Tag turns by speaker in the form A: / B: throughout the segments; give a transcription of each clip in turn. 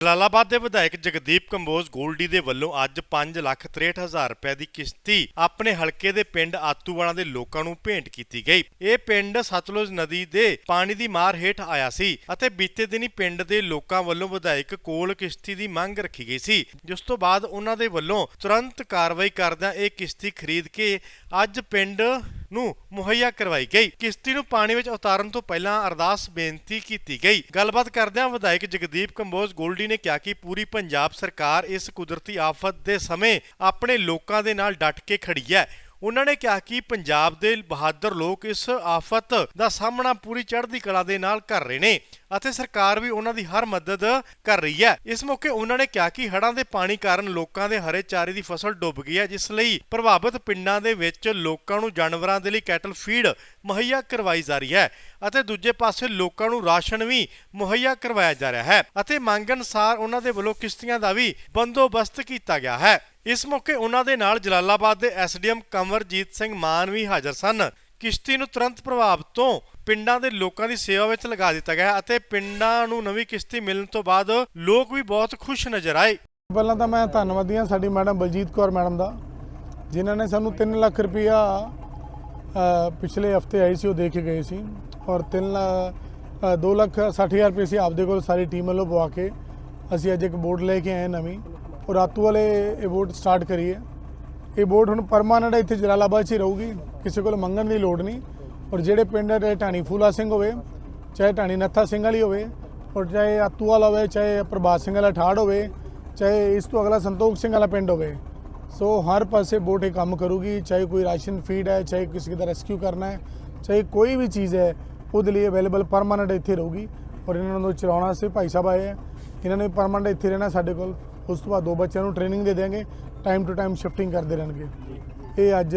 A: ਜਲਾਲਾਬਾਦ ਦੇ ਵਿਧਾਇਕ ਜਗਦੀਪ ਕੰਬੋਜ ਗੋਲਡੀ ਦੇ ਵੱਲੋਂ ਅੱਜ 563000 ਰੁਪਏ ਦੀ ਕਿਸ਼ਤੀ ਆਪਣੇ ਹਲਕੇ ਦੇ ਪਿੰਡ ਆਤੂਵਾਲਾ ਦੇ ਲੋਕਾਂ ਨੂੰ ਭੇਂਟ ਕੀਤੀ ਗਈ। ਇਹ ਪਿੰਡ ਸਤਲੁਜ ਨਦੀ ਦੇ ਪਾਣੀ ਦੀ ਮਾਰ ਹੇਠ ਆਇਆ ਸੀ ਅਤੇ ਬੀਤੇ ਦਿਨੀ ਪਿੰਡ ਦੇ ਲੋਕਾਂ ਵੱਲੋਂ ਵਿਧਾਇਕ ਕੋਲ ਕਿਸ਼ਤੀ ਦੀ ਮੰਗ ਰੱਖੀ ਗਈ ਸੀ। ਜਿਸ ਤੋਂ ਬਾਅਦ ਉਹਨਾਂ ਦੇ ਵੱਲੋਂ ਤੁਰੰਤ ਕਾਰਵਾਈ ਕਰਦਿਆਂ ਇਹ ਕਿਸ਼ਤੀ ਖਰੀਦ ਕੇ ਅੱਜ ਪਿੰਡ ਨੂੰ ਮੁਹੱਈਆ ਕਰਵਾਈ ਗਈ। ਕਿਸ਼ਤੀ ਨੂੰ ਪਾਣੀ ਵਿੱਚ ਉਤਾਰਨ ਤੋਂ ਪਹਿਲਾਂ ਅਰਦਾਸ ਬੇਨਤੀ ਕੀਤੀ ਗਈ। ਗੱਲਬਾਤ ਕਰਦਿਆਂ ਵਿਧਾਇਕ ਜਗਦੀਪ ਕੰਬੋਜ ਗੋਲਡੀ ਨੇ ਕਿਹਾ ਕਿ ਪੂਰੀ ਪੰਜਾਬ ਸਰਕਾਰ ਇਸ ਕੁਦਰਤੀ ਆਫਤ ਦੇ ਸਮੇਂ ਆਪਣੇ ਲੋਕਾਂ ਦੇ ਨਾਲ ਡਟ ਕੇ ਖੜੀ ਹੈ। ਉਹਨਾਂ ਨੇ ਕਿਹਾ ਕਿ ਪੰਜਾਬ ਦੇ ਬਹਾਦਰ ਲੋਕ ਇਸ ਆਫਤ ਦਾ ਸਾਹਮਣਾ ਪੂਰੀ ਚੜ੍ਹਦੀ ਕਲਾ ਦੇ ਨਾਲ ਕਰ ਰਹੇ ਨੇ ਅਤੇ ਸਰਕਾਰ ਵੀ ਉਹਨਾਂ ਦੀ ਹਰ ਮਦਦ ਕਰ ਰਹੀ ਹੈ। ਇਸ ਮੌਕੇ ਉਹਨਾਂ ਨੇ ਕਿਹਾ ਕਿ ਹੜ੍ਹਾਂ ਦੇ ਪਾਣੀ ਕਾਰਨ ਲੋਕਾਂ ਦੇ ਹਰੇ ਚਾਰੇ ਦੀ ਫਸਲ ਡੁੱਬ ਗਈ ਹੈ, ਜਿਸ ਲਈ ਪ੍ਰਭਾਵਿਤ ਪਿੰਡਾਂ ਦੇ ਵਿੱਚ ਲੋਕਾਂ ਨੂੰ ਜਾਨਵਰਾਂ ਦੇ ਲਈ ਕੈਟਲ ਫੀਡ ਮੁਹੱਈਆ ਕਰਵਾਈ ਜਾ ਰਹੀ ਹੈ ਅਤੇ ਦੂਜੇ ਪਾਸੇ ਲੋਕਾਂ ਨੂੰ ਰਾਸ਼ਨ ਵੀ ਮੁਹੱਈਆ ਕਰਵਾਇਆ ਜਾ ਰਿਹਾ ਹੈ ਅਤੇ ਮੰਗ ਅਨੁਸਾਰ ਉਹਨਾਂ ਦੇ ਵੱਲੋਂ ਕਿਸ਼ਤੀਆਂ ਦਾ ਵੀ ਬੰਦੋਬਸਤ ਕੀਤਾ ਗਿਆ ਹੈ। ਇਸ ਮੌਕੇ ਉਹਨਾਂ ਦੇ ਨਾਲ ਜਲਾਲਾਬਾਦ ਦੇ S D M Kanwarjit Singh Mann ਵੀ ਹਾਜ਼ਰ ਸਨ। ਕਿਸ਼ਤੀ ਨੂੰ ਤੁਰੰਤ ਪ੍ਰਭਾਵ ਤੋਂ ਪਿੰਡਾਂ ਦੇ ਲੋਕਾਂ ਦੀ ਸੇਵਾ ਵਿੱਚ ਲਗਾ ਦਿੱਤਾ ਗਿਆ ਅਤੇ ਪਿੰਡਾਂ ਨੂੰ ਨਵੀਂ ਕਿਸ਼ਤੀ ਮਿਲਣ ਤੋਂ ਬਾਅਦ ਲੋਕ ਵੀ ਬਹੁਤ ਖੁਸ਼ ਨਜ਼ਰ ਆਏ।
B: ਪਹਿਲਾਂ ਤਾਂ ਮੈਂ ਧੰਨਵਾਦੀ ਹਾਂ ਸਾਡੀ ਮੈਡਮ ਬਲਜੀਤ ਕੌਰ ਮੈਡਮ ਦਾ, ਜਿਨ੍ਹਾਂ ਨੇ ਸਾਨੂੰ 3 ਲੱਖ ਰੁਪਇਆ ਪਿਛਲੇ ਹਫ਼ਤੇ ਆਈ ਸੀ ਉਹ ਦੇ ਕੇ ਗਏ ਸੀ ਔਰ 3 2 ਲੱਖ 60 ਹਜ਼ਾਰ ਰੁਪਏ ਸੀ ਆਪਦੇ ਕੋਲ ਸਾਰੀ ਟੀਮ ਵੱਲੋਂ ਪਵਾ ਕੇ ਅਸੀਂ ਅੱਜ ਇੱਕ ਬੋਰਡ ਲੈ ਕੇ ਆਏ ਨਵੀਂ। ਔਰ ਰਾਤੂ ਵਾਲੇ ਇਹ ਬੋਟ ਸਟਾਰਟ ਕਰੀ ਹੈ ਇਹ ਬੋਟ ਹੁਣ ਪਰਮਾਨੈਂਟ ਇੱਥੇ ਜਲਾਲਾਬਾਦ 'ਚ ਹੀ ਰਹੂਗੀ। ਕਿਸੇ ਕੋਲ ਮੰਗਣ ਦੀ ਲੋੜ ਨਹੀਂ। ਔਰ ਜਿਹੜੇ ਪਿੰਡ ਦੇ ਢਾਣੀ ਫੂਲਾ ਸਿੰਘ ਹੋਵੇ, ਚਾਹੇ ਢਾਣੀ ਨੱਥਾ ਸਿੰਘ ਵਾਲੀ ਹੋਵੇ, ਔਰ ਚਾਹੇ ਆਤੂ ਵਾਲਾ ਹੋਵੇ, ਚਾਹੇ ਪ੍ਰਭਾਤ ਸਿੰਘ ਵਾਲਾ ਠਾੜ ਹੋਵੇ, ਚਾਹੇ ਇਸ ਤੋਂ ਅਗਲਾ ਸੰਤੋਖ ਸਿੰਘ ਵਾਲਾ ਪਿੰਡ ਹੋਵੇ। ਸੋ ਹਰ ਪਾਸੇ ਬੋਟ ਇਹ ਕੰਮ ਕਰੂਗੀ। ਚਾਹੇ ਕੋਈ ਰਾਸ਼ਨ ਫੀਡ ਹੈ, ਚਾਹੇ ਕਿਸੇ ਦਾ ਰੈਸਕਿਊ ਕਰਨਾ ਹੈ, ਚਾਹੇ ਕੋਈ ਵੀ ਚੀਜ਼ ਹੈ, ਉਹਦੇ ਲਈ ਅਵੇਲੇਬਲ ਪਰਮਾਨੈਂਟ ਇੱਥੇ ਰਹੂਗੀ। ਔਰ ਇਹਨਾਂ ਨੂੰ ਚਲਾਉਣਾ ਸੀ ਭਾਈ ਸਾਹਿਬ ਆਏ ਹੈ ਇਹਨਾਂ ਨੇ ਪਰਮਾਨੈਂਟ ਇੱਥੇ ਰਹਿਣਾ ਸਾਡੇ ਕੋਲ। ਉਸ ਤੋਂ ਬਾਅਦ ਦੋ ਬੱਚਿਆਂ ਨੂੰ ਟ੍ਰੇਨਿੰਗ ਦੇ ਦੇਵਾਂਗੇ ਟਾਈਮ ਟੂ ਟਾਈਮ ਸ਼ਿਫਟਿੰਗ ਕਰਦੇ ਰਹਿਣਗੇ। ਇਹ ਅੱਜ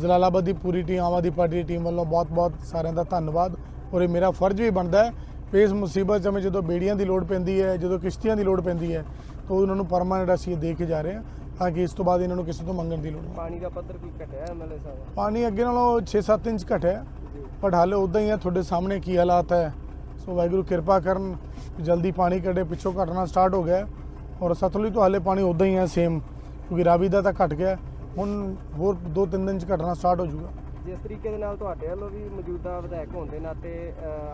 B: ਜਲਾਲਾਬਾਦ ਦੀ ਪੂਰੀ ਟੀਮ ਆਮ ਆਦਮੀ ਪਾਰਟੀ ਦੀ ਟੀਮ ਵੱਲੋਂ ਬਹੁਤ-ਬਹੁਤ ਸਾਰਿਆਂ ਦਾ ਧੰਨਵਾਦ। ਔਰ ਇਹ ਮੇਰਾ ਫਰਜ਼ ਵੀ ਬਣਦਾ ਹੈ ਇਸ ਮੁਸੀਬਤ ਸਮੇਂ ਜਦੋਂ ਬੇੜੀਆਂ ਦੀ ਲੋੜ ਪੈਂਦੀ ਹੈ ਜਦੋਂ ਕਿਸ਼ਤੀਆਂ ਦੀ ਲੋੜ ਪੈਂਦੀ ਹੈ ਤਾਂ ਉਹਨਾਂ ਨੂੰ ਪਰਮਾਨੈਂਟ ਅਸੀਂ ਇਹ ਦੇ ਕੇ ਜਾ ਰਹੇ ਹਾਂ ਤਾਂ ਕਿ ਇਸ ਤੋਂ ਬਾਅਦ ਇਹਨਾਂ ਨੂੰ ਕਿਸੇ ਤੋਂ ਮੰਗਣ ਦੀ ਲੋੜ ਨਹੀਂ।
C: ਪਾਣੀ ਦਾ ਪੱਧਰ ਕੀ ਘਟਿਆ ਐਮਐਲਏ ਸਾਹਿਬ?
B: ਪਾਣੀ ਅੱਗੇ ਨਾਲੋਂ 6-7 ਇੰਚ ਘਟਿਆ ਪਰ ਹਾਲੇ ਉਦਾਂ ਹੀ ਹੈ ਤੁਹਾਡੇ ਸਾਹਮਣੇ ਕੀ ਹਾਲਾਤ ਹੈ। ਸੋ ਵਾਹਿਗੁਰੂ ਕਿਰਪਾ ਕਰਨ ਜਲਦੀ ਪਾਣੀ ਕੱਢੇ ਪਿੱਛੋਂ ਘਟਣਾ ਸਟਾਰਟ ਹੋ ਗਿਆ ਔਰ ਸਤਲੁਜ ਤੋਂ ਹਾਲੇ ਪਾਣੀ ਉਦਾਂ ਹੀ ਹੈ ਸੇਮ ਕਿਉਂਕਿ ਰਾਵੀ ਦਾ ਤਾਂ ਘਟ ਗਿਆ ਹੁਣ ਹੋਰ 2-3 ਦਿਨ ਚ ਘਟਣਾ ਸਟਾਰਟ ਹੋ ਜਾਊਗਾ।
C: ਜਿਸ ਤਰੀਕੇ ਦੇ ਨਾਲ ਤੁਹਾਡੇ ਵੱਲੋਂ ਵੀ ਮੌਜੂਦਾ ਵਿਧਾਇਕ ਹੋਣ ਦੇ ਨਾਤੇ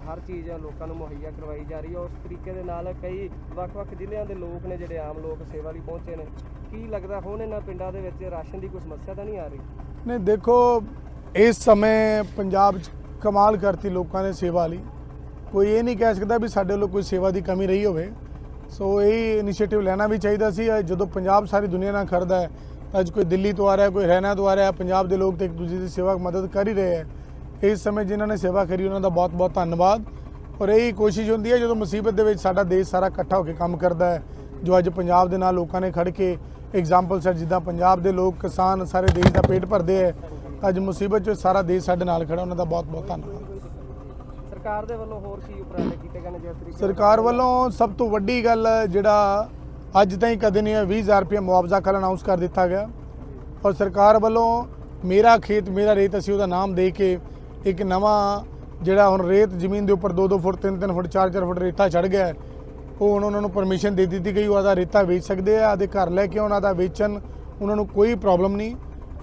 C: ਹਰ ਚੀਜ਼ ਲੋਕਾਂ ਨੂੰ ਮੁਹੱਈਆ ਕਰਵਾਈ ਜਾ ਰਹੀ ਹੈ ਉਸ ਤਰੀਕੇ ਦੇ ਨਾਲ ਕਈ ਵੱਖ-ਵੱਖ ਜ਼ਿਲ੍ਹਿਆਂ ਦੇ ਲੋਕ ਨੇ ਜਿਹੜੇ ਆਮ ਲੋਕ ਸੇਵਾ ਲਈ ਪਹੁੰਚੇ ਨੇ। ਕੀ ਲੱਗਦਾ ਹੁਣ ਇਹਨਾਂ ਪਿੰਡਾਂ ਦੇ ਵਿੱਚ ਰਾਸ਼ਨ ਦੀ ਕੋਈ ਸਮੱਸਿਆ ਤਾਂ ਨਹੀਂ ਆ ਰਹੀ?
B: ਨਹੀਂ ਦੇਖੋ ਇਸ ਸਮੇਂ ਪੰਜਾਬ 'ਚ ਕਮਾਲ ਕਰਤੀ ਲੋਕਾਂ ਨੇ ਸੇਵਾ ਲਈ। ਕੋਈ ਇਹ ਨਹੀਂ ਕਹਿ ਸਕਦਾ ਵੀ ਸਾਡੇ ਵੱਲੋਂ ਕੋਈ ਸੇਵਾ ਦੀ ਕਮੀ ਰਹੀ ਹੋਵੇ। ਸੋ ਇਹ ਇਨੀਸ਼ੀਏਟਿਵ ਲੈਣਾ ਵੀ ਚਾਹੀਦਾ ਸੀ। ਜਦੋਂ ਪੰਜਾਬ ਸਾਰੀ ਦੁਨੀਆ ਨਾਲ ਖੜਦਾ ਹੈ, ਤਾਂ ਅੱਜ ਕੋਈ ਦਿੱਲੀ ਤੋਂ ਆ ਰਿਹਾ, ਕੋਈ ਹਰਿਆਣਾ ਤੋਂ ਆ ਰਿਹਾ, ਪੰਜਾਬ ਦੇ ਲੋਕ ਤੇ ਇੱਕ ਦੂਜੇ ਦੀ ਸੇਵਾ ਮਦਦ ਕਰ ਹੀ ਰਹੇ ਹੈ। ਇਸ ਸਮੇਂ ਜਿਨ੍ਹਾਂ ਨੇ ਸੇਵਾ ਕਰੀ, ਉਹਨਾਂ ਦਾ ਬਹੁਤ-ਬਹੁਤ ਧੰਨਵਾਦ। ਔਰ ਇਹ ਕੋਸ਼ਿਸ਼ ਹੁੰਦੀ ਹੈ, ਜਦੋਂ ਮੁਸੀਬਤ ਦੇ ਵਿੱਚ ਸਾਡਾ ਦੇਸ਼ ਸਾਰਾ ਇਕੱਠਾ ਹੋ ਕੇ ਕੰਮ ਕਰਦਾ ਹੈ, ਜੋ ਅੱਜ ਪੰਜਾਬ ਦੇ ਨਾਲ ਲੋਕਾਂ ਨੇ ਖੜ ਕੇ ਐਗਜ਼ਾਮਪਲ ਸਰ ਜਿੱਦਾਂ ਪੰਜਾਬ ਦੇ ਲੋਕ ਕਿਸਾਨ ਸਾਰੇ ਦੇਸ਼ ਦਾ ਪੇਟ ਭਰਦੇ ਹੈ ਅੱਜ ਮੁਸੀਬਤ 'ਚ ਸਾਰਾ ਦੇਸ਼ ਸਾਡੇ ਨਾਲ ਖੜਾ, ਉਹਨਾਂ ਦਾ ਬਹੁਤ-ਬਹੁਤ ਧੰਨਵਾਦ।
C: ਸਰਕਾਰ ਦੇ ਵੱਲੋਂ ਹੋਰ ਕੀ ਉਪਰਾਲੇ ਕੀਤੇ ਗਏ ਨੇ ਜਿਸ ਤਰੀਕੇ
B: ਸਰਕਾਰ ਵੱਲੋਂ ਸਭ ਤੋਂ ਵੱਡੀ ਗੱਲ ਜਿਹੜਾ ਅੱਜ ਤਾਈਂ ਕਦੇ ਨਹੀਂ ਹੈ 20000 ਰੁਪਏ ਮੁਆਵਜ਼ਾ ਕੱਲ੍ਹ ਅਨਾਉਂਸ ਕਰ ਦਿੱਤਾ ਗਿਆ। ਔਰ ਸਰਕਾਰ ਵੱਲੋਂ ਮੇਰਾ ਖੇਤ, ਮੇਰਾ ਰੇਤ ਅਸੀਂ ਉਹਦਾ ਨਾਮ ਦੇ ਕੇ ਇੱਕ ਨਵਾਂ ਜਿਹੜਾ ਹੁਣ ਰੇਤ ਜ਼ਮੀਨ ਦੇ ਉੱਪਰ 2-2 ਫੁੱਟ 3-3 ਫੁੱਟ 4-4 ਫੁੱਟ ਰੇਤਾ ਚੜ ਗਿਆ ਉਹ ਹੁਣ ਉਹਨਾਂ ਨੂੰ ਪਰਮਿਸ਼ਨ ਦੇ ਦਿੱਤੀ ਗਈ ਉਹਦਾ ਰੇਤਾ ਵੇਚ ਸਕਦੇ ਆ, ਆਦੇ ਘਰ ਲੈ ਕੇ ਉਹਨਾਂ ਦਾ ਵੇਚਣ, ਉਹਨਾਂ ਨੂੰ ਕੋਈ ਪ੍ਰੋਬਲਮ ਨਹੀਂ।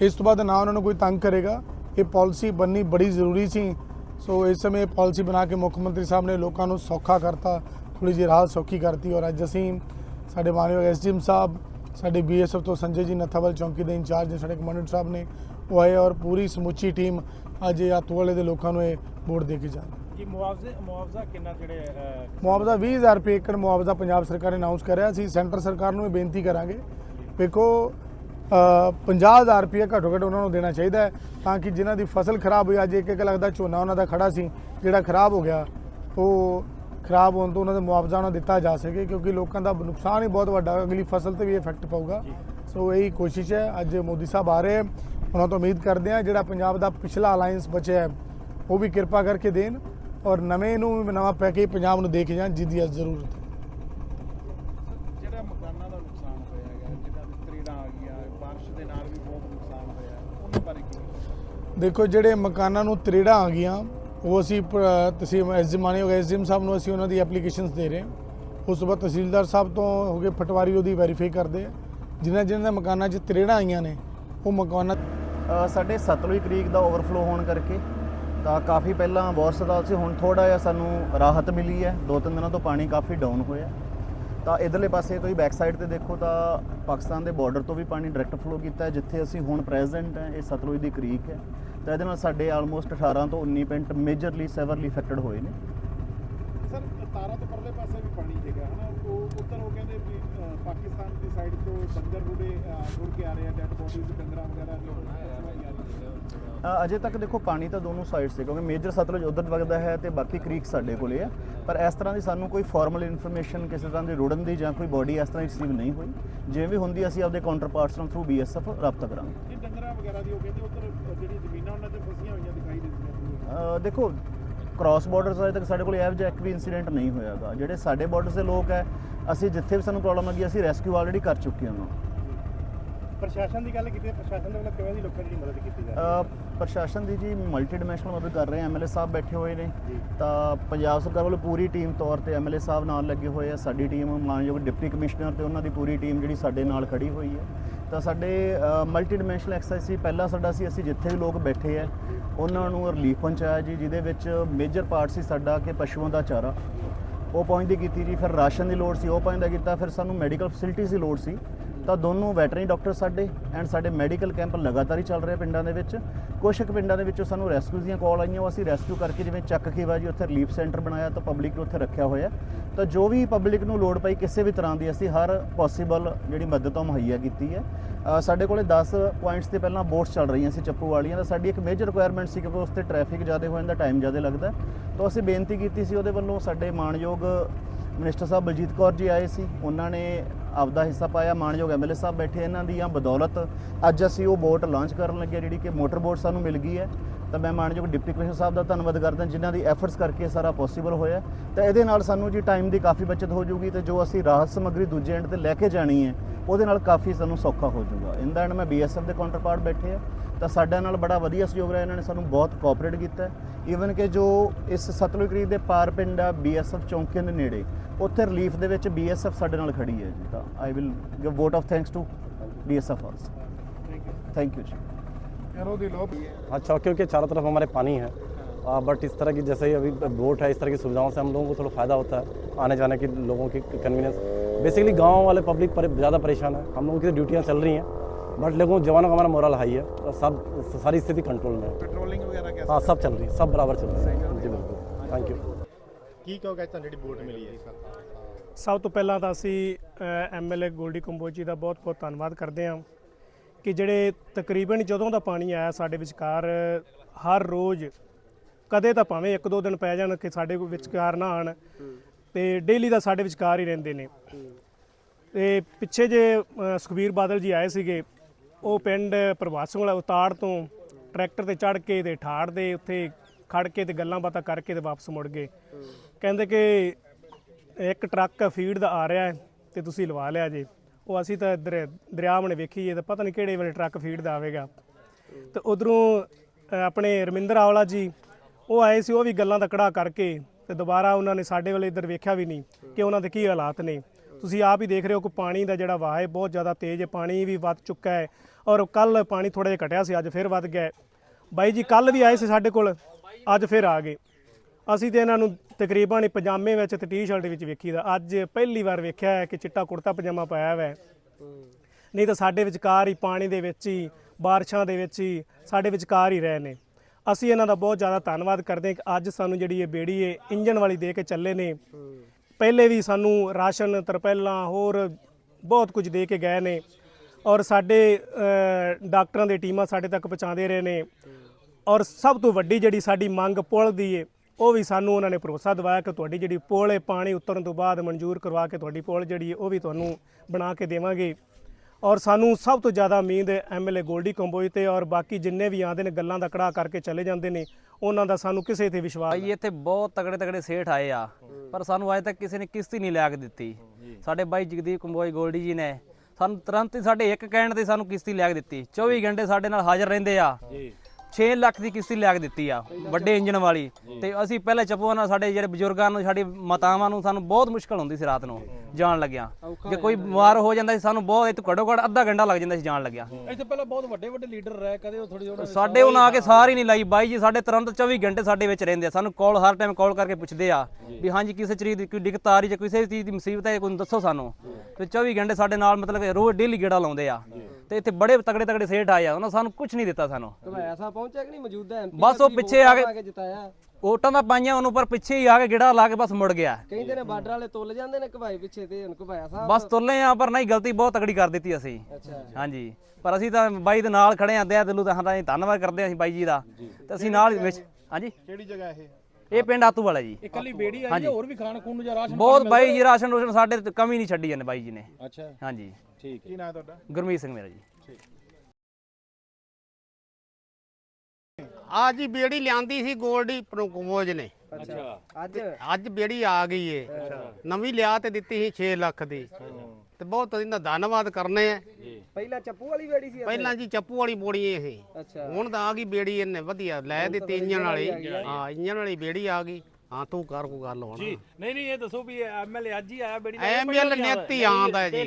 B: ਇਸ ਤੋਂ ਬਾਅਦ ਨਾ ਉਹਨਾਂ ਨੂੰ ਕੋਈ ਤੰਗ ਕਰੇਗਾ। ਇਹ ਪਾਲਿਸੀ ਬੰਨੀ ਬੜੀ ਜ਼ਰੂਰੀ ਸੀ। ਸੋ ਇਸ ਸਮੇਂ ਪਾਲਿਸੀ ਬਣਾ ਕੇ ਮੁੱਖ ਮੰਤਰੀ ਸਾਹਿਬ ਨੇ ਲੋਕਾਂ ਨੂੰ ਸੌਖਾ ਕਰਤਾ ਥੋੜੀ ਜਿਹੀ ਰਾਹਤ ਸੌਖੀ ਕਰਤੀ ਔਰ ਅੱਜ ਅਸੀਂ ਸਾਡੇ ਮਾਨਯੋਗ ਐਸਡੀਐਮ ਸਾਹਿਬ ਸਾਡੇ ਬੀਐਸਐਫ ਤੋਂ ਸੰਜੇ ਜੀ ਨੱਥਾਵਲ ਚੌਂਕੀ ਦੇ ਇੰਚਾਰਜ ਸਾਡੇ ਕਮਾਂਡੈਂਟ ਸਾਹਿਬ ਨੇ ਉਹ ਆਏ ਔਰ ਪੂਰੀ ਸਮੁੱਚੀ ਟੀਮ ਅੱਜ ਇਹ ਆਤੂ ਵਾਲੇ ਦੇ ਲੋਕਾਂ ਨੂੰ ਇਹ ਵੋਟ ਦੇ ਕੇ ਜਾ ਰਹੀ
D: ਜੀ ਮੁਆਵਜ਼ੇ ਮੁਆਵਜ਼ਾ ਕਿੰਨਾ ਜਿਹੜੇ
B: ਮੁਆਵਜ਼ਾ 20000 ਰੁਪਏ ਏਕੜ ਮੁਆਵਜ਼ਾ ਪੰਜਾਬ ਸਰਕਾਰ ਨੇ ਅਨਾਉਂਸ ਕਰਿਆ ਸੀ ਸੈਂਟਰ ਸਰਕਾਰ ਨੂੰ ਇਹ ਬੇਨਤੀ ਕਰਾਂਗੇ ਵੇਖੋ 50000 ਰੁਪਏ ਘੱਟੋ ਘੱਟ ਉਹਨਾਂ ਨੂੰ ਦੇਣਾ ਚਾਹੀਦਾ ਹੈ ਤਾਂ ਕਿ ਜਿਨ੍ਹਾਂ ਦੀ ਫਸਲ ਖਰਾਬ ਹੋਈ, ਅੱਜ ਇੱਕ ਇੱਕ ਲੱਗਦਾ ਝੋਨਾ ਉਹਨਾਂ ਦਾ ਖੜਾ ਸੀ, ਜਿਹੜਾ ਖਰਾਬ ਹੋ ਗਿਆ, ਉਹ ਖਰਾਬ ਹੋਣ ਤੋਂ ਉਹਨਾਂ ਦਾ ਮੁਆਵਜ਼ਾ ਉਹਨਾਂ ਨੂੰ ਦਿੱਤਾ ਜਾ ਸਕੇ ਕਿਉਂਕਿ ਲੋਕਾਂ ਦਾ ਨੁਕਸਾਨ ਹੀ ਬਹੁਤ ਵੱਡਾ, ਅਗਲੀ ਫਸਲ ਤੇ ਵੀ ਇਫੈਕਟ ਪਊਗਾ। ਸੋ ਇਹੀ ਕੋਸ਼ਿਸ਼ ਹੈ, ਅੱਜ ਮੋਦੀ ਸਾਹਿਬ ਆ ਰਹੇ ਹੈ, ਉਹਨਾਂ ਤੋਂ ਉਮੀਦ ਕਰਦੇ ਹਾਂ, ਜਿਹੜਾ ਪੰਜਾਬ ਦਾ ਪਿਛਲਾ ਅਲਾਈਅੰਸ ਬਚਿਆ ਹੈ, ਉਹ ਵੀ ਕਿਰਪਾ ਕਰਕੇ ਦੇਣ ਔਰ ਨਵੇਂ ਨੂੰ ਨਵਾਂ ਪੈਕੇਜ ਪੰਜਾਬ ਨੂੰ ਦੇ ਕੇ ਜਾਣ ਜਿਹਦੀ ਅੱਜ ਜ਼ਰੂਰਤ ਹੈ
D: ਜਿਹੜਾ ਮਕਾਨਾਂ ਦਾ ਨੁਕਸਾਨ ਹੋਇਆ ਹੈਗਾ ਜਿੱਦਾਂ ਦੀ ਤਰੇੜਾਂ ਆ ਗਈਆਂ ਬਾਰਿਸ਼ ਦੇ ਨਾਲ ਵੀ ਬਹੁਤ ਨੁਕਸਾਨ ਹੋਇਆ ਉਹਨਾਂ ਬਾਰੇ ਕੀ ਕਹੋਗੇ?
B: ਦੇਖੋ, ਜਿਹੜੇ ਮਕਾਨਾਂ ਨੂੰ ਤਰੇੜਾਂ ਆ ਗਈਆਂ, ਉਹ ਅਸੀਂ ਪ- ਤੁਸੀਂ ਐਸਡੀਐਮ ਮਾਨਯੋਗ ਐਸਡੀਐਮ ਸਾਹਿਬ ਨੂੰ ਅਸੀਂ ਉਹਨਾਂ ਦੀ ਐਪਲੀਕੇਸ਼ਨਸ ਦੇ ਰਹੇ ਉਸ ਤੋਂ ਬਾਅਦ ਤਹਿਸੀਲਦਾਰ ਸਾਹਿਬ ਤੋਂ ਹੋ ਗਏ ਪਟਵਾਰੀ, ਉਹਦੀ ਵੈਰੀਫਾਈ ਕਰਦੇ ਆ। ਜਿਨ੍ਹਾਂ ਜਿਨ੍ਹਾਂ ਦੇ ਮਕਾਨਾਂ 'ਚ ਤਰੇੜਾਂ ਆਈਆਂ ਨੇ, ਉਹ ਮਕਾਨਾਂ
E: ਸਾਡੇ ਸਤਲੁਜ ਕ੍ਰੀਕ ਦਾ ਓਵਰਫਲੋ ਹੋਣ ਕਰਕੇ ਤਾਂ ਕਾਫੀ ਪਹਿਲਾਂ ਬਹੁਤ ਸਦਾ ਸੀ ਹੁਣ ਥੋੜਾ ਜਿਹਾ ਸਾਨੂੰ ਰਾਹਤ ਮਿਲੀ ਹੈ। ਦੋ ਤਿੰਨ ਦਿਨਾਂ ਤੋਂ ਪਾਣੀ ਕਾਫੀ ਡਾਊਨ ਹੋਇਆ। ਤਾਂ ਇਧਰਲੇ ਪਾਸੇ ਤੁਸੀਂ ਬੈਕ ਸਾਈਡ ਤੇ ਦੇਖੋ ਤਾਂ ਪਾਕਿਸਤਾਨ ਦੇ ਬਾਰਡਰ ਤੋਂ ਵੀ ਪਾਣੀ ਡਾਇਰੈਕਟ ਫਲੋ ਕੀਤਾ ਹੈ ਜਿੱਥੇ ਅਸੀਂ ਹੁਣ ਪ੍ਰੈਜ਼ੈਂਟ ਹੈ ਇਹ ਸਤਲੁਜ ਦੀ ਕ੍ਰੀਕ ਹੈ। ਤਾਂ ਇਹਦੇ ਨਾਲ ਸਾਡੇ ਆਲਮੋਸਟ 18 ਤੋਂ 19 ਪਿੰਡ ਮੇਜਰਲੀ ਸੈਵਰਲੀ ਇਫੈਕਟਡ ਹੋਏ ਨੇ।
D: ਸਰ ਤਾਰਾਂ ਤੋਂ ਪਰਲੇ ਪਾਸੇ ਵੀ ਪਾਣੀ ਹੈਗਾ ਹਨਾ? ਉਹ ਉੱਧਰ ਉਹ ਕਹਿੰਦੇ ਵੀ ਪਾਕਿਸਤਾਨ ਦੀ ਸਾਈਡ ਤੋਂ ਬੰਦਰ ਰੁੜੇ ਰੁੜ ਕੇ ਆ ਰਹੇ ਆ ਡੈਡ ਬੋਡੀਜ਼ ਡੰਗਰਾਂ ਵਗੈਰਾ ਰਹੀਆਂ
E: ਅ, ਅਜੇ ਤੱਕ ਦੇਖੋ ਪਾਣੀ ਤਾਂ ਦੋਨੋਂ ਸਾਈਡ ਸੇ ਕਿਉਂਕਿ ਮੇਜਰ ਸਤਲੁਜ ਉਧਰ ਵਗਦਾ ਹੈ ਤੇ ਬਾਕੀ ਕ੍ਰੀਕ ਸਾਡੇ ਕੋਲੇ ਹੈ ਪਰ ਇਸ ਤਰ੍ਹਾਂ ਦੀ ਸਾਨੂੰ ਕੋਈ ਫਾਰਮਲ ਇਨਫੋਰਮੇਸ਼ਨ ਕਿਸੇ ਤਰ੍ਹਾਂ ਦੀ ਰੁੜਨ ਦੀ ਜਾਂ ਕੋਈ ਬੋਡੀ ਇਸ ਤਰ੍ਹਾਂ ਰਿਸੀਵ ਨਹੀਂ ਹੋਈ। ਜਿਵੇਂ ਵੀ ਹੁੰਦੀ ਅਸੀਂ ਆਪਦੇ ਕਾਊਂਟਰਪਾਰਟਸ ਨਾਲ ਥਰੂ ਬੀਐਸਐਫ ਰਾਬਤਾ ਕਰਾਂਗੇ।
D: ਇਹ ਡੰਗਰਾਂ ਵਗੈਰਾ ਦੀ ਉਹ ਕਹਿੰਦੇ ਉੱਧਰ ਜਿਹੜੀ ਜ਼ਮੀਨਾਂ ਉਹਨਾਂ ਤੇ ਫਸੀਆਂ ਹੋਈਆਂ ਦਿਖਾਈ ਦਿੰਦੀਆਂ
E: ਅ, ਦੇਖੋ ਕ੍ਰਾਸ ਬਾਰਡਰਸ ਅਜੇ ਤੱਕ ਸਾਡੇ ਕੋਲ ਇਹੋ ਜਿਹਾ ਇੱਕ ਵੀ ਇਨਸੀਡੈਂਟ ਨਹੀਂ ਹੋਇਆਗਾ। ਜਿਹੜੇ ਸਾਡੇ ਬਾਰਡਰਸ ਦੇ ਲੋਕ ਹੈ ਅਸੀਂ ਜਿੱਥੇ ਵੀ ਸਾਨੂੰ ਪ੍ਰੋਬਲਮ ਲੱਗੀ ਅਸੀਂ ਰੈਸਕਿਊ ਆਲਰੇਡੀ ਕਰ ਚੁੱਕੇ ਹਾਂ ਉਹਨਾਂ ਨੂੰ।
D: ਪ੍ਰਸ਼ਾਸਨ ਦੀ ਗੱਲ ਕੀਤੀ ਪ੍ਰਸ਼ਾਸਨ ਦੇ ਵੱਲੋਂ ਕਿਵੇਂ ਦੀ ਲੋਕਾਂ ਦੀ ਮਦਦ ਕੀਤੀ ਜਾ
E: ਅ, ਪ੍ਰਸ਼ਾਸਨ ਦੀ ਜੀ ਮਲਟੀ ਡਿਮੈਂਸ਼ਨਲ ਮਦਦ ਕਰ ਰਹੇ ਐਮਐਲਏ ਸਾਹਿਬ ਬੈਠੇ ਹੋਏ ਨੇ। ਤਾਂ ਪੰਜਾਬ ਸਰਕਾਰ ਵੱਲੋਂ ਪੂਰੀ ਟੀਮ ਤੌਰ ਤੇ ਐਮਐਲਏ ਸਾਹਿਬ ਨਾਲ ਲੱਗੇ ਹੋਏ ਆ ਸਾਡੀ ਟੀਮ ਮਾਨਯੋਗ ਡਿਪਟੀ ਕਮਿਸ਼ਨਰ ਤੇ ਉਹਨਾਂ ਦੀ ਪੂਰੀ ਟੀਮ ਜਿਹੜੀ ਸਾਡੇ ਨਾਲ ਖੜੀ ਹੋਈ ਹੈ। ਤਾਂ ਸਾਡੇ ਮਲਟੀ ਡਿਮੈਂਸ਼ਨਲ ਐਕਸਰਸਾਈਜ਼ ਸੀ ਪਹਿਲਾ ਸਾਡਾ ਸੀ ਅਸੀਂ ਜਿੱਥੇ ਵੀ ਲੋਕ ਬੈਠੇ ਆ ਉਹਨਾਂ ਨੂੰ ਰਿਲੀਫ ਪਹੁੰਚਾਇਆ ਜੀ ਜਿਹਦੇ ਵਿੱਚ ਮੇਜਰ ਪਾਰਟ ਸੀ ਸਾਡਾ ਕਿ ਪਸ਼ੂਆਂ ਦਾ ਚਾਰਾ। ਉਹ ਪਹੁੰਚਦੀ ਕੀਤੀ ਜੀ ਫਿਰ ਰਾਸ਼ਨ ਦੀ ਲੋੜ ਸੀ ਉਹ ਪਹੁੰਚਦਾ ਕੀਤਾ ਫਿਰ ਸਾਨੂੰ ਮੈਡੀਕਲ ਫੈਸਿਲਿਟੀਜ਼ ਦੀ ਲੋੜ ਸੀ। ਤਾਂ ਦੋਨੋਂ ਵੈਟਰਨਰੀ ਡਾਕਟਰ ਸਾਡੇ ਐਂਡ ਸਾਡੇ ਮੈਡੀਕਲ ਕੈਂਪ ਲਗਾਤਾਰ ਹੀ ਚੱਲ ਰਹੇ ਪਿੰਡਾਂ ਦੇ ਵਿੱਚ। ਕੁਝ ਕੁ ਪਿੰਡਾਂ ਦੇ ਵਿੱਚੋਂ ਸਾਨੂੰ ਰੈਸਕਿਊ ਦੀਆਂ ਕਾਲ ਆਈਆਂ, ਉਹ ਅਸੀਂ ਰੈਸਕਿਊ ਕਰਕੇ ਜਿਵੇਂ ਚੱਕ ਖੇਵਾ ਜੀ ਉੱਥੇ ਰਿਲੀਫ ਸੈਂਟਰ ਬਣਾਇਆ ਤਾਂ ਪਬਲਿਕ ਨੂੰ ਉੱਥੇ ਰੱਖਿਆ ਹੋਇਆ। ਤਾਂ ਜੋ ਵੀ ਪਬਲਿਕ ਨੂੰ ਲੋੜ ਪਈ ਕਿਸੇ ਵੀ ਤਰ੍ਹਾਂ ਦੀ, ਅਸੀਂ ਹਰ ਪੋਸੀਬਲ ਜਿਹੜੀ ਮਦਦ ਉਹ ਮੁਹੱਈਆ ਕੀਤੀ ਹੈ। ਸਾਡੇ ਕੋਲੇ 10 ਪੁਆਇੰਟਸ ਤੇ ਪਹਿਲਾਂ ਬੋਟਸ ਚੱਲ ਰਹੀਆਂ ਸੀ ਚੱਪੂ ਵਾਲੀਆਂ, ਤਾਂ ਸਾਡੀ ਇੱਕ ਮੇਜਰ ਰਿਕੁਆਇਰਮੈਂਟ ਸੀ ਕਿਉਂਕਿ ਉਸ ਤੇ ਟ੍ਰੈਫਿਕ ਜ਼ਿਆਦਾ ਹੋ ਜਾਂਦਾ ਟਾਈਮ ਜ਼ਿਆਦਾ ਲੱਗਦਾ ਤਾਂ ਅਸੀਂ ਬੇਨਤੀ ਕੀਤੀ ਸੀ ਉਹਦੇ ਵੱਲੋਂ ਸਾਡੇ ਮਾਣਯੋਗ ਮਿਨਿਸਟਰ ਸਾਹਿਬ ਬਲਜੀਤ ਕੌਰ ਜੀ ਆਏ ਸੀ, ਉਹਨਾਂ ਨੇ ਆਪਦਾ ਹਿੱਸਾ ਪਾਇਆ ਮਾਣਯੋਗ ਐਮਐਲਏ ਸਾਹਿਬ ਬੈਠੇ ਇਹਨਾਂ ਦੀ ਦੀਆਂ ਬਦੌਲਤ। ਅੱਜ ਅਸੀਂ ਉਹ ਬੋਟ ਲਾਂਚ ਕਰਨ ਲੱਗੇ ਜਿਹੜੀ ਕਿ ਮੋਟਰ ਬੋਟ ਸਾਨੂੰ ਮਿਲ ਗਈ ਹੈ। ਤਾਂ ਮੈਂ ਮਾਨਯੋਗ ਡਿਪਟੀ ਕਮਿਸ਼ਨਰ ਸਾਹਿਬ ਦਾ ਧੰਨਵਾਦ ਕਰਦਾ, ਜਿਨ੍ਹਾਂ ਦੀ ਐਫਰਟਸ ਕਰਕੇ ਇਹ ਸਾਰਾ ਪੋਸੀਬਲ ਹੋਇਆ ਤਾਂ ਇਹਦੇ ਨਾਲ ਸਾਨੂੰ ਜੀ ਟਾਈਮ ਦੀ ਕਾਫੀ ਬਚਤ ਹੋ ਜੂਗੀ ਤੇ ਜੋ ਅਸੀਂ ਰਾਹਤ ਸਮੱਗਰੀ ਦੂਜੇ ਐਂਡ ਤੇ ਲੈ ਕੇ ਜਾਣੀ ਹੈ ਉਹਦੇ ਨਾਲ ਕਾਫੀ ਸਾਨੂੰ ਸੌਖਾ ਹੋ ਜਾਊਗਾ ਇਨ ਦਾ ਐਂਡ ਮੈਂ ਬੀਐਸਐਫ ਦੇ ਕਾਊਂਟਰਪਾਰਟ ਬੈਠੇ ਆ ਤਾਂ ਸਾਡਾ ਨਾਲ ਬੜਾ ਵਧੀਆ ਸਹਿਯੋਗ ਰਿਹਾ ਇਹਨਾਂ ਨੇ ਸਾਨੂੰ ਬਹੁਤ ਕੋਆਪਰੇਟ ਕੀਤਾ ਈਵਨ ਕਿ ਜੋ ਇਸ ਸਤਲੁਜ ਕ੍ਰੀਕ ਦੇ ਪਾਰ ਪਿੰਡ ਆ ਬੀਐਸਐਫ ਚੌਂਕੀਆਂ ਦੇ ਨੇੜੇ ਉੱਥੇ ਰਿਲੀਫ ਦੇ ਵਿੱਚ ਬੀਐਸਐਫ ਸਾਡੇ ਨਾਲ ਖੜੀ ਹੈ ਜੀ ਤਾਂ I will give vote of thanks to BSF also thank you ਜੀ
B: ਯਾਰ ਉਹਦੀ ਲੋ
F: हाँ चौकियों के चारों तरफ हमारे पानी है बट इस तरह की जैसे ही अभी बोट है इस तरह की सुविधाओं से हम लोगों को थोड़ा फ़ायदा होता है आने जाने की लोगों की कन्वीनियंस बेसिकली गाँव वाले पब्लिक पर, ज़्यादा परेशान है। हम लोगों की ड्यूटियाँ चल रही हैं बट लेकिन जवानों का हमारा मोरल हाई है सब सारी स्थिति कंट्रोल में है।
D: ਪੈਟਰੋਲਿੰਗ ਵਗੈਰਾ ਕਿਆ
F: हाँ सब चल रही है सब बराबर चल रही है। जी बिल्कुल। थैंक यू
A: ਕੀ ਕਹੋਗੇ ਅੱਜ ਤੁਹਾਨੂੰ ਜਿਹੜੀ ਵੋਟ ਮਿਲੀ ਹੈ
G: ਸਭ ਤੋਂ ਪਹਿਲਾਂ ਤਾਂ ਅਸੀਂ ਐਮਐਲਏ ਗੋਲਡੀ ਕੰਬੋਜੀ ਦਾ ਬਹੁਤ-ਬਹੁਤ ਧੰਨਵਾਦ ਕਰਦੇ ਹਾਂ ਕਿ ਜਿਹੜੇ ਤਕਰੀਬਨ ਜਦੋਂ ਦਾ ਪਾਣੀ ਆਇਆ ਸਾਡੇ ਵਿਚਕਾਰ ਹਰ ਰੋਜ਼ ਕਦੇ ਤਾਂ ਭਾਵੇਂ ਇੱਕ ਦੋ ਦਿਨ ਪੈ ਜਾਣ ਕਿ ਸਾਡੇ ਕੋਈ ਵਿਚਕਾਰ ਨਾ ਆਣ ਤੇ ਡੇਲੀ ਦਾ ਸਾਡੇ ਵਿਚਕਾਰ ਹੀ ਰਹਿੰਦੇ ਨੇ। ਤੇ ਪਿੱਛੇ ਜੇ ਅ, ਸੁਖਬੀਰ ਬਾਦਲ ਜੀ ਆਏ ਸੀਗੇ ਉਹ ਪਿੰਡ ਪ੍ਰਭਾਤ ਸਿੰਘ ਵਾਲਾ ਉਤਾੜ ਤੋਂ ਟਰੈਕਟਰ ਤੇ ਚੜ ਕੇ ਤੇ ਠਾੜ ਦੇ ਉੱਥੇ ਖੜ ਕੇ ਤੇ ਗੱਲਾਂ ਬਾਤਾਂ ਕਰਕੇ ਤੇ ਵਾਪਸ ਮੁੜ ਗਏ। ਕਹਿੰਦੇ ਕਿ ਇੱਕ ਟਰੱਕ ਫੀਡ ਦਾ ਆ ਰਿਹਾ ਹੈ ਤੇ ਤੁਸੀਂ ਲਵਾ ਲਿਆ ਜੇ। ਉਹ ਅਸੀਂ ਤਾਂ ਇੱਧਰ ਦਰਿਆ ਮਣੇ ਵੇਖੀਏ ਤਾਂ ਪਤਾ ਨਹੀਂ ਕਿਹੜੇ ਵੇਲੇ ਟਰੱਕ ਫੀਡ ਦਾ ਆਵੇਗਾ। ਤੇ ਉਧਰੋਂ ਆਪਣੇ ਰਮਿੰਦਰ ਆਵਲਾ ਜੀ ਉਹ ਆਏ ਸੀ ਉਹ ਵੀ ਗੱਲਾਂ ਦਾ ਕੜਾ ਕਰਕੇ ਤੇ ਦੁਬਾਰਾ ਉਹਨਾਂ ਨੇ ਸਾਡੇ ਵੱਲ ਇੱਧਰ ਵੇਖਿਆ ਵੀ ਨਹੀਂ ਕਿ ਉਹਨਾਂ ਦੇ ਕੀ ਹਾਲਾਤ ਨੇ। ਤੁਸੀਂ ਆਪ ਹੀ ਦੇਖ ਰਹੇ ਹੋ ਕਿ ਪਾਣੀ ਦਾ ਜਿਹੜਾ ਵਾਹ ਹੈ, ਬਹੁਤ ਜ਼ਿਆਦਾ ਤੇਜ਼ ਹੈ, ਪਾਣੀ ਵੀ ਵੱਧ ਚੁੱਕਾ ਹੈ ਔਰ ਕੱਲ ਪਾਣੀ ਥੋੜਾ ਜਿਹਾ ਘਟਿਆ ਸੀ, ਅੱਜ ਫਿਰ ਵੱਧ ਗਿਆ ਬਾਈ ਜੀ ਕੱਲ ਵੀ ਆਏ ਸੀ ਸਾਡੇ ਕੋਲ, ਅੱਜ ਫਿਰ ਆ ਗਏ। ਅਸੀਂ ਤੇ ਇਹਨਾਂ ਨੂੰ ਤਕਰੀਬਨ ਪਜਾਮੇ ਵਿੱਚ ਤੇ ਟੀ-ਸ਼ਰਟ ਵਿੱਚ ਵੇਖੀਦਾ। ਅੱਜ ਪਹਿਲੀ ਵਾਰ ਵੇਖਿਆ ਹੈ ਕਿ ਚਿੱਟਾ ਕੁੜਤਾ ਪਜਾਮਾ ਪਾਇਆ ਹੋਇਆ ਹੈ। ਨਹੀਂ ਤਾਂ ਸਾਡੇ ਵਿਚਕਾਰ ਹੀ ਪਾਣੀ ਦੇ ਵਿੱਚ ਹੀ, ਬਾਰਿਸ਼ਾਂ ਦੇ ਵਿੱਚ ਹੀ ਸਾਡੇ ਵਿਚਕਾਰ ਹੀ ਰਹੇ ਨੇ। ਅਸੀਂ ਇਹਨਾਂ ਦਾ ਬਹੁਤ ਜ਼ਿਆਦਾ ਧੰਨਵਾਦ ਕਰਦੇ ਹਾਂ ਕਿ ਅੱਜ ਸਾਨੂੰ ਜਿਹੜੀ ਇਹ ਬੇੜੀ ਹੈ ਇੰਜਨ ਵਾਲੀ ਦੇ ਕੇ ਚੱਲੇ ਨੇ। ਪਹਿਲੇ ਵੀ ਸਾਨੂੰ ਰਾਸ਼ਨ, ਤਰਪੈਲਾਂ, ਹੋਰ ਬਹੁਤ ਕੁਝ ਦੇ ਕੇ ਗਏ ਨੇ ਔਰ ਸਾਡੇ ਡਾਕਟਰਾਂ ਦੀ ਟੀਮਾਂ ਸਾਡੇ ਤੱਕ ਪਹੁੰਚਾਉਂਦੇ ਰਹੇ ਨੇ ਔਰ ਸਭ ਤੋਂ ਵੱਡੀ ਜਿਹੜੀ ਸਾਡੀ ਮੰਗ ਪੁਲ ਦੀ ਹੈ ਉਹ ਵੀ ਸਾਨੂੰ ਉਹਨਾਂ ਨੇ ਭਰੋਸਾ ਦਿਵਾਇਆ ਕਿ ਤੁਹਾਡੀ ਜਿਹੜੀ ਪੁਲ ਹੈ ਪਾਣੀ ਉਤਰਨ ਤੋਂ ਬਾਅਦ ਮਨਜ਼ੂਰ ਕਰਵਾ ਕੇ ਤੁਹਾਡੀ ਪੁਲ ਜਿਹੜੀ ਹੈ ਉਹ ਵੀ ਤੁਹਾਨੂੰ ਬਣਾ ਕੇ ਦੇਵਾਂਗੇ। ਔਰ ਸਾਨੂੰ ਸਭ ਤੋਂ ਜ਼ਿਆਦਾ ਉਮੀਦ ਹੈ ਐਮਐਲਏ ਗੋਲਡੀ ਕੰਬੋਜ ਤੇ ਔਰ ਬਾਕੀ ਜਿੰਨੇ ਵੀ ਆਉਂਦੇ ਨੇ ਗੱਲਾਂ ਦਾ ਕੜਾ ਕਰਕੇ ਚਲੇ ਜਾਂਦੇ ਨੇ ਉਹਨਾਂ ਦਾ ਸਾਨੂੰ ਕਿਸੇ ਤੇ ਵਿਸ਼ਵਾਸ
H: ਭਾਈ ਇੱਥੇ ਬਹੁਤ ਤਗੜੇ ਤਗੜੇ ਸੇਠ ਆਏ ਆ ਪਰ ਸਾਨੂੰ ਅਜੇ ਤੱਕ ਕਿਸੇ ਨੇ ਕਿਸ਼ਤੀ ਨਹੀਂ ਲਿਆ ਕੇ ਦਿੱਤੀ। ਸਾਡੇ ਬਾਈ ਜਗਦੀਪ ਕੰਬੋਜ ਗੋਲਡੀ ਜੀ ਨੇ ਸਾਨੂੰ ਤੁਰੰਤ ਹੀ ਸਾਡੇ ਇੱਕ ਕਹਿਣ ਤੇ ਸਾਨੂੰ ਕਿਸ਼ਤੀ ਲਿਆ ਕੇ ਦਿੱਤੀ। 24 ਘੰਟੇ ਸਾਡੇ ਨਾਲ ਹਾਜ਼ਰ ਰਹਿੰਦੇ ਆ। 6 ਲੱਖ ਦੀ ਕਿਸ਼ਤੀ ਲਿਆ ਕੇ ਦਿੱਤੀ ਆ ਵੱਡੇ ਇੰਜਨ ਵਾਲੀ। ਤੇ ਅਸੀਂ ਪਹਿਲੇ ਚੱਪੂਆਂ ਨਾਲ ਸਾਡੇ ਜਿਹੜੇ ਬਜ਼ੁਰਗਾਂ ਨੂੰ ਸਾਡੀ ਮਾਤਾਵਾਂ ਨੂੰ ਸਾਨੂੰ ਬਹੁਤ ਮੁਸ਼ਕਲ ਹੁੰਦੀ ਸੀ ਰਾਤ ਨੂੰ ਜਾਣ ਲੱਗਿਆ। ਜੇ ਕੋਈ ਬਿਮਾਰ ਹੋ ਜਾਂਦਾ ਸੀ ਸਾਨੂੰ ਬਹੁਤ ਇੱਥੇ ਘੱਟੋ ਘੱਟ ਅੱਧਾ ਘੰਟਾ ਲੱਗ ਜਾਂਦਾ ਸੀ ਜਾਣ ਲੱਗਿਆ।
I: ਇੱਥੇ ਪਹਿਲਾਂ ਬਹੁਤ ਵੱਡੇ ਵੱਡੇ ਲੀਡਰ ਰਹੇ ਕਦੇ ਉਹ ਥੋੜੀ ਥੋੜੀ
H: ਸਾਡੇ ਉਹਨਾਂ ਆ ਕੇ ਸਾਰੀ ਨਹੀਂ ਲਾਈ। ਬਾਈ ਜੀ ਸਾਡੇ ਤੁਰੰਤ 24 ਘੰਟੇ ਸਾਡੇ ਵਿੱਚ ਰਹਿੰਦੇ ਆ। ਸਾਨੂੰ ਕਾਲ ਹਰ ਟਾਈਮ ਕਾਲ ਕਰਕੇ ਪੁੱਛਦੇ ਆ ਵੀ ਹਾਂਜੀ ਕਿਸੇ ਚੀਜ਼ ਦੀ ਕੋਈ ਦਿੱਕਤ ਆ ਰਹੀ ਜਾਂ ਕਿਸੇ ਚੀਜ਼ ਦੀ ਮੁਸੀਬਤ ਹੈ ਕੋਈ ਦੱਸੋ ਸਾਨੂੰ। ਤੇ 24 ਘੰਟੇ ਸਾਡੇ ਨਾਲ ਮਤਲਬ ਕਿ ਰੋਜ਼ ਡੇਲੀ ਗੇੜਾ ਲਾਉਂਦੇ ਆ। ਤੇ ਇੱਥੇ ਬੜੇ ਤਗੜੇ ਤਗੜੇ ਸੇਠ ਆਏ ਆ ਉਹਨਾਂ ਸਾਨੂੰ ਕੁਝ ਨਹੀਂ ਦਿੱਤਾ ਸਾਨੂੰ।
C: ਘਮਾਇਆ ਸਾਹਿਬ ਪਹੁੰਚਿਆ ਕਿ ਨਹੀਂ ਮੌਜੂਦਾ ਐਮਪੀ
H: ਬਸ ਉਹ ਪਿੱਛੇ ਆ ਕੇ-
C: ਜਿਤਾਇਆ।
H: ਵੋਟਾਂ ਦਾ ਪਾਈਆਂ ਉਹਨੂੰ ਪਰ ਪਿੱਛੇ ਹੀ ਆ ਕੇ ਗੇੜਾ ਲਾ ਕੇ ਬਸ ਮੁੜ ਗਿਆ।
C: ਕਹਿੰਦੇ ਨੇ ਬਾਰਡਰ ਵਾਲੇ ਤੁੱਲ ਜਾਂਦੇ ਨੇ ਘਵਾਏ ਪਿੱਛੇ ਤੇ ਹੁਣ ਘਵਾਇਆ ਸਾਹਿਬ।
H: ਬਸ ਤੁਰਲੇ ਆ ਪਰ ਨਹੀਂ ਗਲਤੀ ਬਹੁਤ ਤਗੜੀ ਕਰ ਦਿੱਤੀ ਅਸੀਂ।
C: ਅੱਛਾ।
H: ਹਾਂਜੀ। ਪਰ ਅਸੀਂ ਤਾਂ ਬਾਈ ਦੇ ਨਾਲ ਖੜੇ ਆਂ ਦਿਆ ਦਿਲੋਂ ਤਾਂ ਹਾਂ ਧੰਨਵਾਦ ਕਰਦੇ ਹਾਂ ਅਸੀਂ ਬਾਈ ਜੀ ਦਾ। ਤੇ ਅਸੀਂ ਨਾਲ ਵਿੱਚ ਹਾਂਜੀ?
D: ਕਿਹੜੀ ਜਗ੍ਹਾ ਇਹ?
H: ਇਹ ਪਿੰਡ ਆਤੂ ਵਾਲਾ ਜੀ।
I: ਇਕੱਲੀ ਬੇੜੀ ਆਈ ਹੈ ਹੋਰ ਵੀ ਖਾਣ ਖੂਨ ਨੂੰ ਜਾਂ ਰਾਸ਼ਨ
H: ਬਹੁਤ ਬਾਈ ਜੀ ਰਾਸ਼ਨ ਰੋਸ਼ਨ ਸਾਡੇ ਤੇ ਕਮੀ ਨਹੀਂ ਛੱਡੀ ਜਾਂਦੇ ਬਾਈ ਜੀ ਨੇ।
I: ਅੱਛਾ।
H: ਹਾਂਜੀ।
I: ਠੀਕ
D: ਕੀ ਨਾਂ ਹੈ ਤੁਹਾਡਾ?
H: ਗੁਰਮੀਤ ਸਿੰਘ ਮੇਰਾ ਜੀ।
J: ਅੱਜ ਹੀ ਬੇੜੀ ਲਿਆਂਦੀ ਸੀ ਗੋਲਡੀ ਪ੍ਰੋਕੋਜ ਨੇ।
C: ਅੱਛਾ। ਅੱਜ
J: ਅੱਜ ਬੇੜੀ ਆ ਗਈ ਏ। ਨਵੀਂ ਲਿਆ ਤੇ ਦਿੱਤੀ ਸੀ 6 ਲੱਖ ਦੀ। ਤੇ ਬਹੁਤ ਇਹਦਾ ਧੰਨਵਾਦ ਕਰਨੇ ਆ।
C: ਪਹਿਲਾਂ ਚੱਪੂ ਵਾਲੀ ਵੇੜੀ ਸੀ?
J: ਪਹਿਲਾਂ ਜੀ ਚੱਪੂ ਵਾਲੀ ਬੋੜੀ ਇਹ।
C: ਅੱਛਾ।
J: ਹੁਣ ਤਾਂ ਆ ਗਈ ਬੇੜੀ ਇਹਨੇ ਵਧੀਆ ਲੈ ਦਿੱਤੀ ਇੰਜਨ ਵਾਲੀ। ਹਾਂ ਇੰਜਨ ਵਾਲੀ ਬੇੜੀ ਆ ਗਈ। ਹਾਂ ਤੂੰ ਕਰ ਕੋ ਗੱਲ ਹੁਣ
I: ਨਹੀਂ ਨਹੀਂ ਇਹ ਦੱਸੋ ਵੀ ਐਮਐਲਏ ਅੱਜ ਹੀ ਆਇਆ ਬੇੜੀ
J: ਐਮਐਲ ਨਿੱਤੀ ਆਂਦਾ ਹੈ। ਜੀ।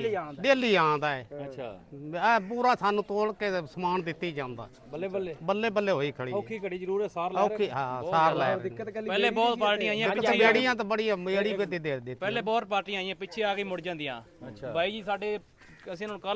J: ਦਿੱਲੀ ਆਂਦਾ ਹੈ।
I: ਅੱਛਾ।
J: ਆ ਪੂਰਾ ਸਾਨੂੰ ਤੋਲ ਕੇ ਸਮਾਨ ਦਿੱਤੀ ਜਾਂਦਾ।
I: ਬੱਲੇ ਬੱਲੇ।
J: ਬੱਲੇ ਬੱਲੇ ਹੋਈ ਖੜੀ
I: ਔਖੀ ਘੜੀ ਜ਼ਰੂਰ ਹੈ ਸਾਰ ਲੈ
J: ਔਖੀ ਹਾਂ ਸਾਰ ਲੈ
H: ਪਹਿਲੇ ਬਹੁਤ ਪਾਰਟੀਆਂ ਆਈਆਂ
J: ਇੱਕ ਬੇੜੀਆਂ ਤਾਂ ਬੜੀ ਬੇੜੀ ਵੀ ਦੇ ਦੇ ਦਿੱਤੀ।
H: ਪਹਿਲੇ ਬਹੁਤ ਪਾਰਟੀਆਂ ਆਈਆਂ ਪਿੱਛੇ ਆ ਕੇ ਮੁੜ ਜਾਂਦੀਆਂ। ਬਾਈ ਜੀ ਸਾਡੇ ਅਸੀਂ ਉਹਨਾਂ ਨੂੰ ਕੱਲ